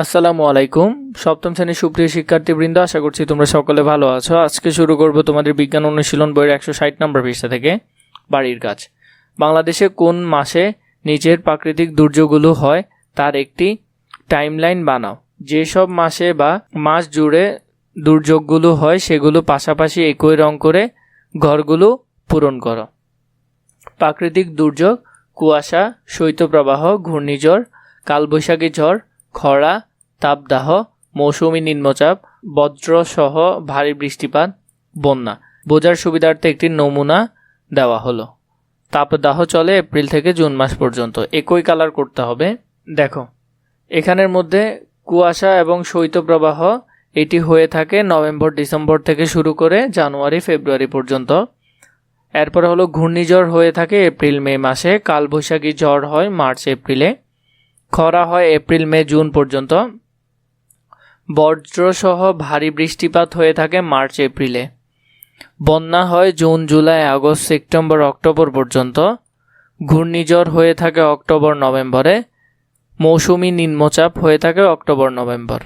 আসসালামু আলাইকুম। সপ্তম শ্রেণির সুপ্রিয় শিক্ষার্থীবৃন্দ, আশা করছি তোমরা সকলে ভালো আছো। আজকে শুরু করব তোমাদের বিজ্ঞান অনুশীলন বইয়ের একশো ষাট নম্বর পৃষ্ঠা থেকে, বাড়ির কাজ। বাংলাদেশে কোন মাসে নিচের প্রাকৃতিক দুর্যোগগুলো হয়? তার একটি টাইমলাইন বানাও। যেসব মাসে বা মাস জুড়ে দুর্যোগগুলো হয়, সেগুলো পাশাপাশি একই রং করে ঘরগুলো পূরণ করো। প্রাকৃতিক দুর্যোগ, কুয়াশা, শৈত্যপ্রবাহ, ঘূর্ণিঝড়, কালবৈশাখী ঝড়, খরা তাপদাহ, মৌসুমী নিম্নচাপ, বজ্রসহ ভারী বৃষ্টিপাত, বন্যা। বোঝার সুবিধার্থে একটি নমুনা দেওয়া হলো। তাপদাহ চলে এপ্রিল থেকে জুন মাস পর্যন্ত। একই কালার করতে হবে। দেখো, এখানের মধ্যে কুয়াশা এবং শৈত্যপ্রবাহ, এটি হয়ে থাকে নভেম্বর, ডিসেম্বর থেকে শুরু করে জানুয়ারি, ফেব্রুয়ারি পর্যন্ত। এরপর হলো ঘূর্ণিঝড় হয়ে থাকে এপ্রিল, মে মাসে। কালবৈশাখী ঝড় হয় মার্চ, এপ্রিলে। খরা হয় এপ্রিল, মে, জুন পর্যন্ত। বজ্রসহ ভারী বৃষ্টিপাত হয়ে থাকে মার্চ, এপ্রিলে। বন্যা হয় June, July, August, September, October পর্যন্ত। ঘূর্ণিঝড় হয়ে থাকে অক্টোবর, নভেম্বরে। মৌসুমি নিম্নচাপ হয়ে থাকে অক্টোবর, নভেম্বর।